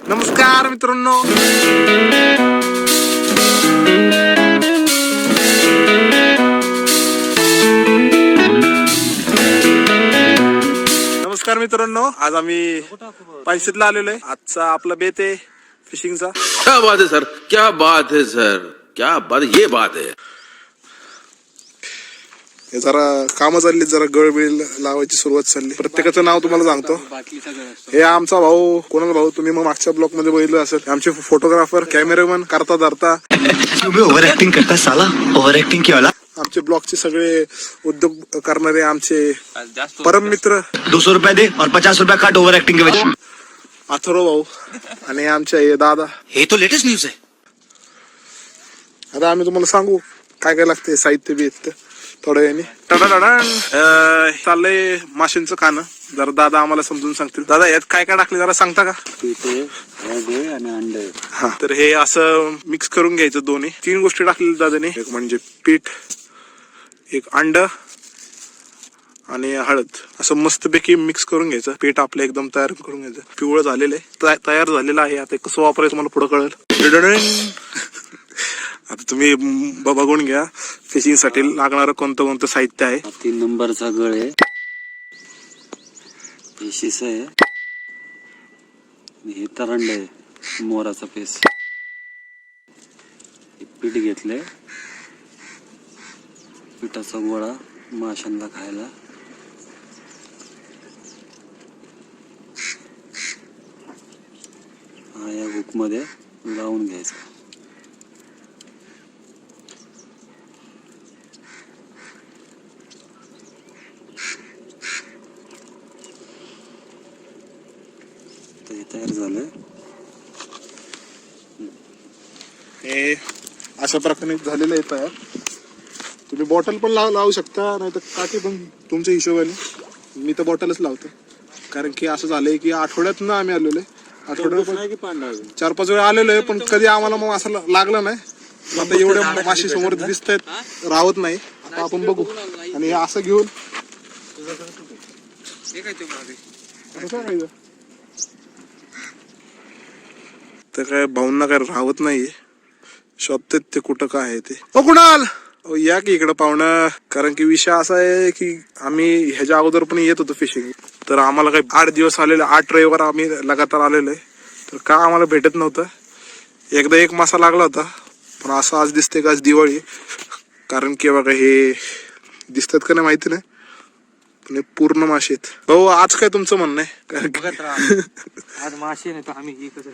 नमस्कार मित्रांनो. नमस्कार मित्रांनो. आज आम्ही पायसीतला आलेलो आहे आजचा आपला बेत आहे फिशिंगचा. क्या बात है सर? क्या बात है सर? क्या बात ये बात है. हे जरा कामं चालली जरा गळबिळ लावायची सुरुवात चालली. प्रत्येकाचं नाव तुम्हाला सांगतो. हे आमचा भाऊ कोणाला भाऊ? तुम्ही मग मागच्या ब्लॉकमध्ये बघितलं असेल. आमचे फोटोग्राफर कॅमेरामन करता धरता. ओवर एक्टिंग करता साला? ओवर एक्टिंग की औलाद आमचे ब्लॉगचे सगळे उद्योग करणारे आमचे परम मित्र. दो सौ रुपया दे और पचास रुपया काट के वजह अथर्व भाऊ आणि आमचे हे दादा. ये तो लेटेस्ट न्यूज है आता आम्ही तुम्हाला सांगू काय काय लागते साहित्य बी थोड्या वेळाने टडाडडाण. अं, चाललंय माशांचं खाणं. जरा दादा आम्हाला समजून सांगतील. दादा यात काय काय टाकले जरा सांगता का? आणि अंडे. हा तर हे असं मिक्स करून घ्यायचं दोन्ही. तीन गोष्टी टाकलेल्या दादाने. एक म्हणजे पीठ एक अंड आणि हळद. असं मस्तपैकी मिक्स करून घ्यायचं. पीठ आपलं एकदम तयार करून घ्यायचं. पिवळं झालेलं आहे. तया- तयार झालेलं आहे. आता कसं वापरायचं मला पुढं कळेल. आता तुम्ही ब- बघून घ्या. फिशिंगसाठी लागणारं कोणतं कोणतं साहित्य आहे? तीन नंबरचा गळ आहे. पेशीस आहे. आणि हे तरंड आहे मोराचा पेस हे पीठ घेतलंय. पिठाचा गोळा माशांना खायला. हा या हुकमध्ये लावून घ्यायचा. तर हे तयार झालंय. हे अशा प्रकारे झालेलं आहे तयार. तुम्ही बॉटल पण लाव लावू शकता नाही तर काठी पण तुमच्या हिशोबाने. मी तर बॉटलच लावतो. कारण की असं झालंय की आठवड्यात ना आम्ही आलेलो आहे. आठवड्यात चार पाच वेळा आलेलो आहे पण कधी आम्हाला मग असं लागलं नाही. आता एवढे माशी समोर दिसत आहेत राहत नाही. आता आपण बघू. आणि हे असं घेऊन. असं करायचं. तर काय भाऊंना काय राहत नाहीये. शोधतेत ते कुठं काय आहे ते. ओ कुणाल? ओ या की इकडं पाहुणं. कारण की विषय असा आहे की आम्ही ह्याच्या अगोदर पण येत होतो फिशिंग तर आम्हाला काही आठ दिवस आलेले आठ रविवार आम्ही लगातार आलेलो. आहे तर का आम्हाला भेटत नव्हतं? एकदा एक मासा लागला होता. पण असं आज दिसते का आज दिवाळी? आहे. कारण की बघा हे दिसतात का नाही माहिती नाही. पण हे पूर्ण मासे आहेत. भाऊ आज काय तुमचं म्हणणं आहे? कारण की आज मासे नाही तर आम्ही ही कसं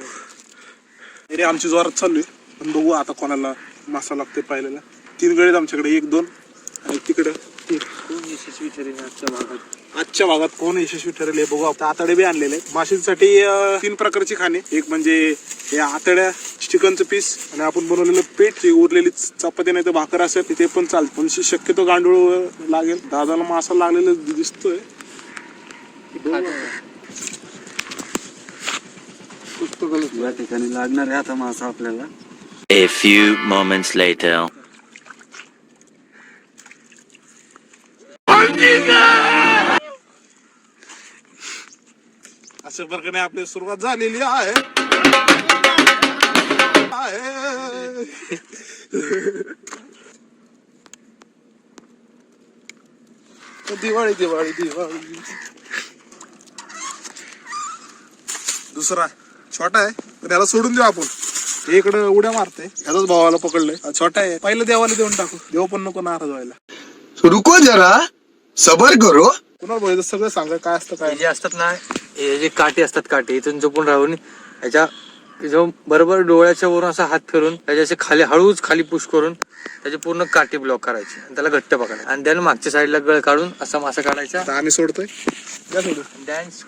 अरे आमची जोरात चालू आहे. पण बघू आता कोणाला मासा लागते पाहिलेला. तीन आहेत आमच्याकडे एक दोन आणि तिकडं. तीन. कोण यशस्वी ठरेल आजच्या भागात? आजच्या भागात कोण यशस्वी ठरेल हे बघू. आपण आतडे बी आणलेले आहेत. माशांसाठी अं, तीन प्रकारची खाणे. एक म्हणजे हे आतड्या चिकनचं पीस आणि आपण बनवलेलं पीठ. जे उरलेली चपाती नाही तर भाकर असेल ते पण चालतं. पण शक्यतो गांडूळ लागेल. दादाला मासा लागलेला दिसतोय. या ठिकाणी लागणार आहे आता मासा आपल्याला A few moments later. अशा प्रकारे आपली सुरुवात झालेली आहे आहे. दिवाळी दिवाळी दिवाळी दुसरा छोटा आहे. पण याला सोडून देऊ आपण. हे इकडं उड्या मारते. ह्याचाच भावाला पकडलंय. हा छोटा आहे. पहिलं देवाला देऊन टाकू. देव पण नको नाराज व्हायला. रुको जरा सबर करो. कुणाला बोलायचं? सगळं सांगा काय असतं काय जे असतात ना हे जे काटे असतात काटे इथून जपून राहून ह्याच्या जो बरोबर डोळ्याच्या वरून असा हात फिरून त्याच्या असे खाली हळूच खाली पुश करून त्याचे पूर्ण काटे ब्लॉक करायचे. आणि त्याला घट्ट पकडायचं. आणि त्याला मागच्या साईडला गळ काढून असा मासा काढायचा. आता आम्ही सोडतोय. द्या सोडून. डॅन्स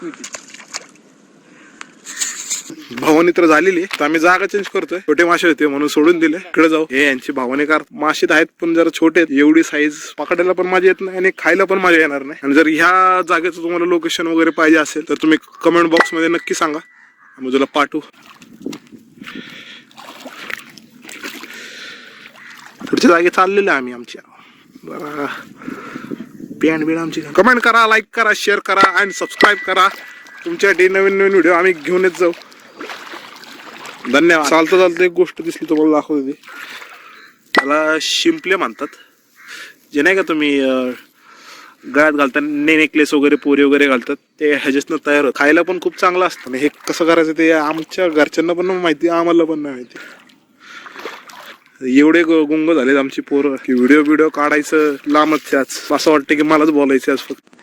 भवानी तर झालेली तर आम्ही जागा चेंज करतोय. छोटे मासे होते म्हणून सोडून दिले. इकडे जाऊ. हे यांची भावाने कार मासे आहेत पण जरा छोटे आहेत. एवढी साईज पकडायला पण मजा येत नाही आणि खायला पण मजा येणार नाही. आणि जर ह्या जागेचं तुम्हाला लोकेशन वगैरे पाहिजे असेल तर तुम्ही कमेंट बॉक्समध्ये नक्की सांगा. आम्ही तुला पाठवू. पुढच्या जागे चाललेले आम्ही आमच्या. बरा पॅन बिड आमची कमेंट करा लाईक करा शेअर करा आणि सबस्क्राईब करा. तुमच्यासाठी नवीन नवीन व्हिडिओ आम्ही घेऊन येत जाऊ. धन्यवाद. चालतं चालतं एक गोष्ट दिसली तुम्हाला दाखवते त्याला शिंपले म्हणतात. जे नाही का तुम्ही गळ्यात घालतात ने नेकलेस वगैरे पोरी वगैरे घालतात ते ह्याच्यातनं तयार होत खायला पण खूप चांगलं असतं. आणि हे कसं करायचं ते आमच्या घरच्यांना पण माहिती आम्हाला पण नाही माहिती. एवढे ग- गुंग झालेत आमची पोरं. की व्हिडिओ व्हिडिओ काढायचं लांबच आज असं वाटतं की मलाच बोलायचं आज फक्त.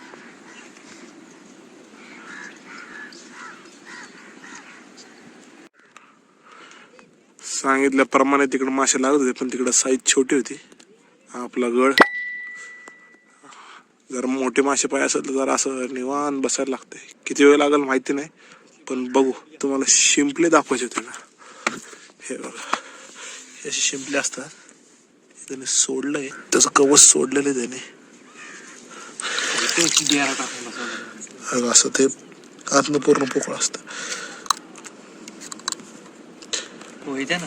सांगितल्याप्रमाणे तिकडे मासे लागत होते पण तिकडे साईज छोटी होती. आपला गळ जर मोठे मासे पाय असेल तर जरा असं निवान बसायला लागते किती वेळ लागेल माहिती नाही पण बघू. तुम्हाला शिंपले दाखवायचे होते ना. हे बघा. हे असे शिंपले असतात. त्याने सोडलंय. त्याचं कवच सोडलेलं आहे त्याने. असं ते आतनं पूर्ण पोकळ असतं. द्या ना?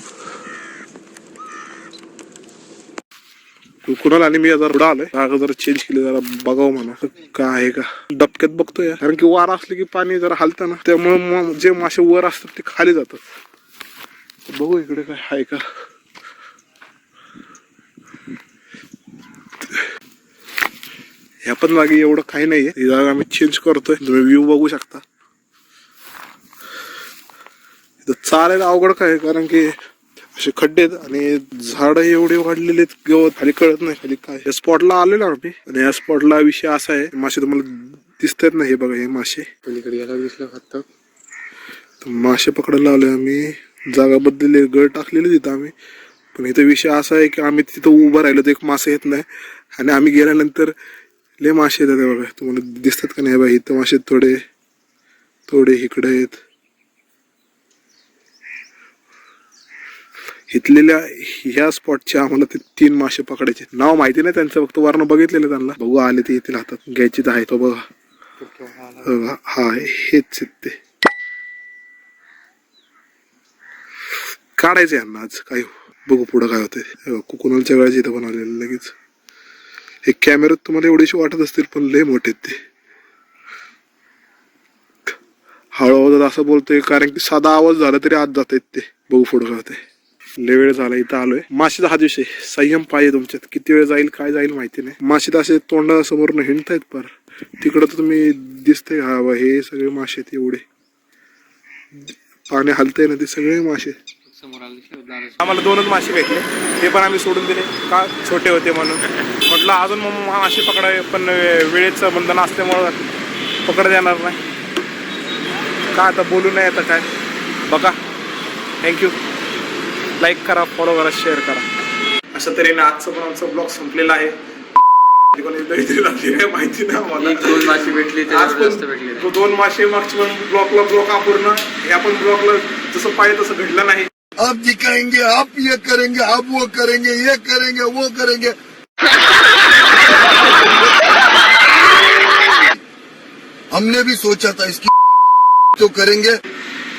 कुणाला आणि मी जरा पुढं आलोय. जागा जरा चेंज केली जरा बघावं म्हणा. काय आहे का? डबक्यात बघतोय कारण की वारा असले की पाणी जरा हलतं ना. त्यामुळे मग जे मासे वर असतात ते खाली जातात. बघू इकडे काय आहे का. ह्या पण जागी एवढं काही नाहीये. ही जागा आम्ही चेंज करतोय. तुम्ही व्ह्यू बघू शकता इथं चालायला अवघड काय कारण की असे खड्डे आहेत आणि झाड एवढे वाढलेले आहेत गवत खाली कळत नाही खाली काय. या स्पॉटला आलेलो आम्ही. आणि या स्पॉटला विषय असा आहे मासे तुम्हाला दिसतात ना हे बघा हे मासे. पलीकडे याला दिसलं फक्त मासे पकडायला आलोय आम्ही. जागा बदलली गळ टाकलेली तिथं आम्ही. पण इथं विषय असा आहे की आम्ही तिथं उभं राहिलो तर एक मासे येत नाही. आणि आम्ही गेल्यानंतर लय मासे येतात बघा. तुम्हाला दिसतात का नाही? बघा इथं मासे थोडे थोडे इकडे आहेत. इथलेल्या ह्या स्पॉटचे आम्हाला ते तीन मासे पकडायचे. नाव माहिती नाही त्यांचं फक्त वर्ण बघितलेलं त्यांना. बघू आले ते येतील हातात. घ्यायची तर आहे तो बघा. हा हेच आहेत ते. काढायचे यांना आज. काय बघू पुढं काय होतंय. कुकुनालच्या वेळेस इथं पण आलेलं लगेच. हे कॅमेऱ्यात तुम्हाला एवढेशी वाटत असतील पण लय मोठे ते. हळूहळू असं बोलतोय कारण की साधा आवाज झाला तरी आत जात आहेत ते. बघू पुढं काय होतंय. लय वेळ झाला इथं आलोय. माशीचा हा दिवशी संयम पाहिजे तुमच्यात. किती वेळ जाईल काय जाईल माहिती नाही. माशी तर असे तोंडासमोर हिंडतायत पर. तिकडं तर तुम्ही दिसतंय हा बा हे सगळे मासे आहेत एवढे. पाणी हलतंय ना ते सगळे मासे. आम्हाला दोनच मासे भेटले. ते पण आम्ही सोडून दिले. का छोटे होते म्हणून. म्हटलं अजून मग मासे पकडाय पण वेळेचं बंधन असल्यामुळं पकडता येणार नाही. का आता बोलू नाही आता काय. बघा. थँक्यू लाईक करा फॉलो करा शेअर करा. अशा तऱ्हेने आजचा पण आमचा ब्लॉग संपलेला आहे. माहिती नाही आम्हाला. एक दोन मासे भेटली आज पण भेटली. नाही. तो दोन मासे मागच्या पण ब्लॉकला ब्लॉक अपूर्ण. या पण ब्लॉकला जसं पाहिजे तसं घडलं नाही. आप दिखाएंगे आप ये करेंगे आप वो करेंगे ये करेंगे वो करेंगे. हमने भी सोचा था इसकी तो करेंगे.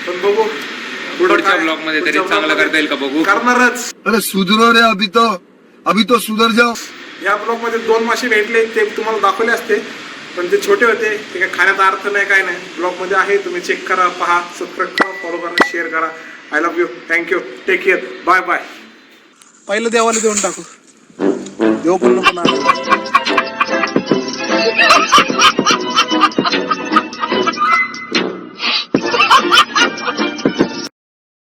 पण बघू. पुढच्या ब्लॉगमध्ये तरी चांगलं करता येईल का बघू? करणारच. अरे सुधरो रे अभी तो अभी तो सुधर जाओ या ब्लॉगमध्ये दोन मासे भेटले ते तुम्हाला दाखवले असते. पण ते छोटे होते ते काय खाण्याचा अर्थ नाही काय नाही. ब्लॉगमध्ये आहे तुम्ही चेक करा पहा सबस्क्राईब करा फॉलो करा शेअर करा. I love you thank you take care bye bye पहिलं देवाला देऊन टाकू. देव पण नको ना